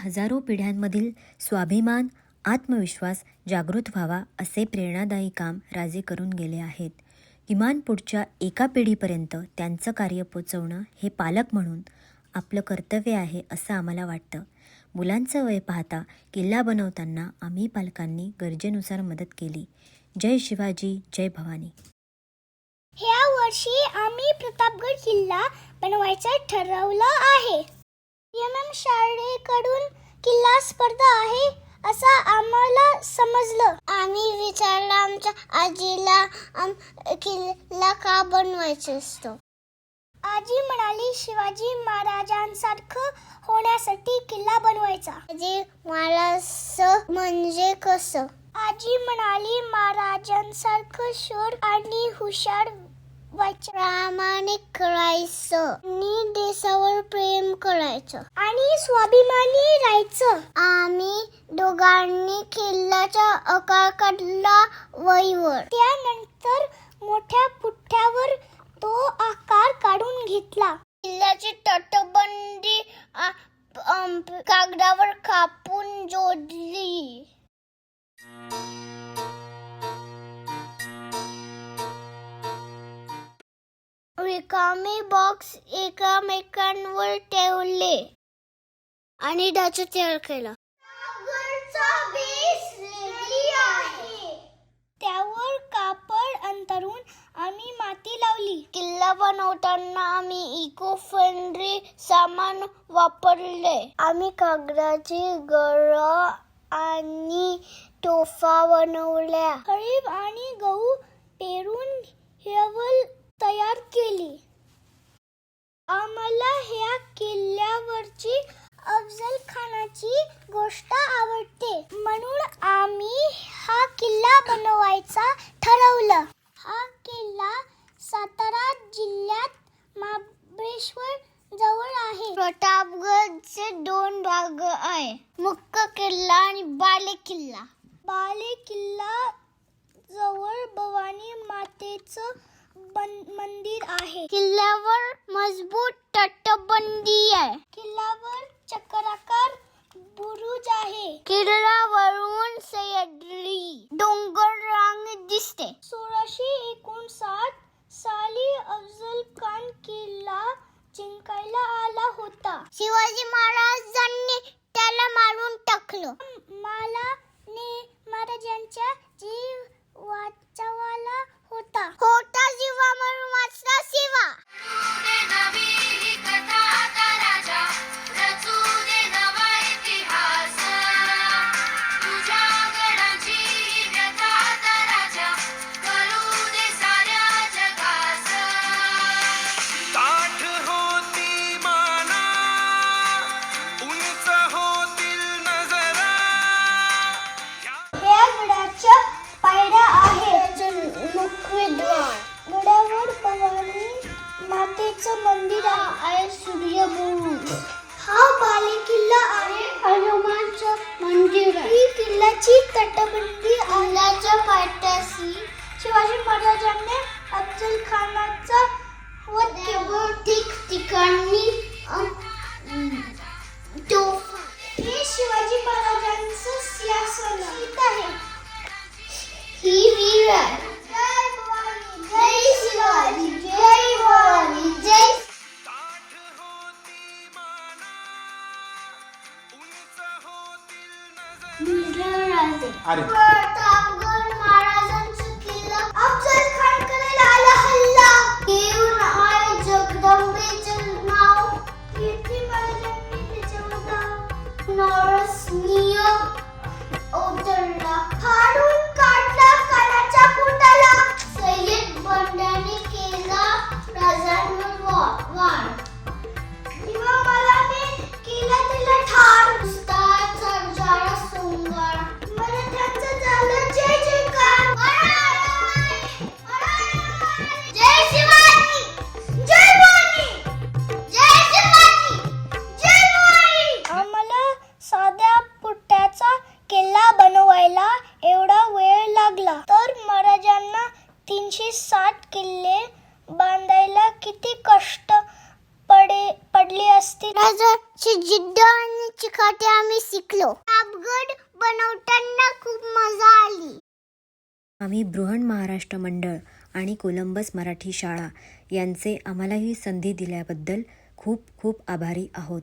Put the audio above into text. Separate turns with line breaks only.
हजारो पिढ्यांमधील स्वाभिमान आत्मविश्वास जागृत व्हावा असे प्रेरणादायी काम राजे करून गेले आहेत. किमान पुढच्या एका पिढीपर्यंत त्यांचं कार्य पोचवणं हे पालक म्हणून आपलं कर्तव्य आहे असं आम्हाला वाटतं. मुलांचं वय पाहता किल्ला बनवताना आम्ही पालकांनी गरजेनुसार मदत केली. जय शिवाजी जय भवानी.
ह्या वर्षी आम्ही प्रतापगड किल्ला बनवायचं ठरवलं आहे. एमएम शाळेकडून किल्ला स्पर्धा आहे असं आम्हाला समजलं. आम्ही विचारलं आमच्या आजीला आम- किल्ला का बनवायचं असतो? आजी म्हणाली शिवाजी महाराजांसारखं होण्यासाठी किल्ला बनवायचा. आजी महाराज म्हणजे कसं? आजी म्हणाली महाराजांसारखं शोर आणि हुशार प्रामाणिक करायचं. आणि देशावर प्रेम करायचं. आणि स्वाभिमानी राहायचं. आम्ही दोघांनी किल्ल्याच्या आकार काढला वहीवर. त्यानंतर मोठ्या पुठ्यावर तो आकार काढून घेतला. किल्ल्याची तटबंदी कागदावर कापून जोडली. रिकामे बॉक्स एकामेकांवर ठेवले. आणि ढाचा तयार केला. त्यावर कापड अंतरून आम्ही माती लावली. किल्ला बनवताना आम्ही इको फ्रेंडली सामान वापरले. आम्ही कागदाची गर आणि टोफा बनवल्या. खरीप आणि गहू पेरून हेवल तयार केली आम्हाला ह्या किल्ल्यावरची अफजल खानाची गोष्ट आवडते म्हणून आम्ही हा किल्ला बनवायचा ठरवलं हा किल्ला सातारा जिल्ह्यात महाबळेश्वर जवळ आहे प्रतापगडचे दोन भाग आहे. मुख्य किल्ला आणि बाले किल्ला बाले किल्ला जवळ भवानी मातेचं बन- मंदिर आहे. किल्ल्यावर मजबूत तटबंदी आहे. किल्ल्यावर चक्राकार बुरुज आहे. किल्ल्यावरून से शिवाजी महाराजांनी त्याला मारून टाकलं. मला ने महाराजांच्या जीव वाचवाला होता. होता जीवा मातेचं मंदिर आहे सूर्य हा बाले किल्ला आहे. हनुमानचं मंदिर ही किल्ल्याची तटबंदी किल्ल्याच्या पायथ्याशी शिवाजी महाराजांनी अफजल खानाचा वध केवळ ठिकठिकाणी हे शिवाजी महाराजांचं सिंहासन आहे. ही वीर आहे.
अरे.
जगदंबेचं नाव कीर्ती महाराजांनी त्याच्यावर नाव किती जिद्द आणि चिकाटी आम्ही शिकलो. अपगड बनवताना खूप मजा आली.
आम्ही बृहण महाराष्ट्र मंडळ आणि कोलंबस मराठी शाळा यांचे आम्हाला ही संधी दिल्याबद्दल खूप खूप आभारी आहोत.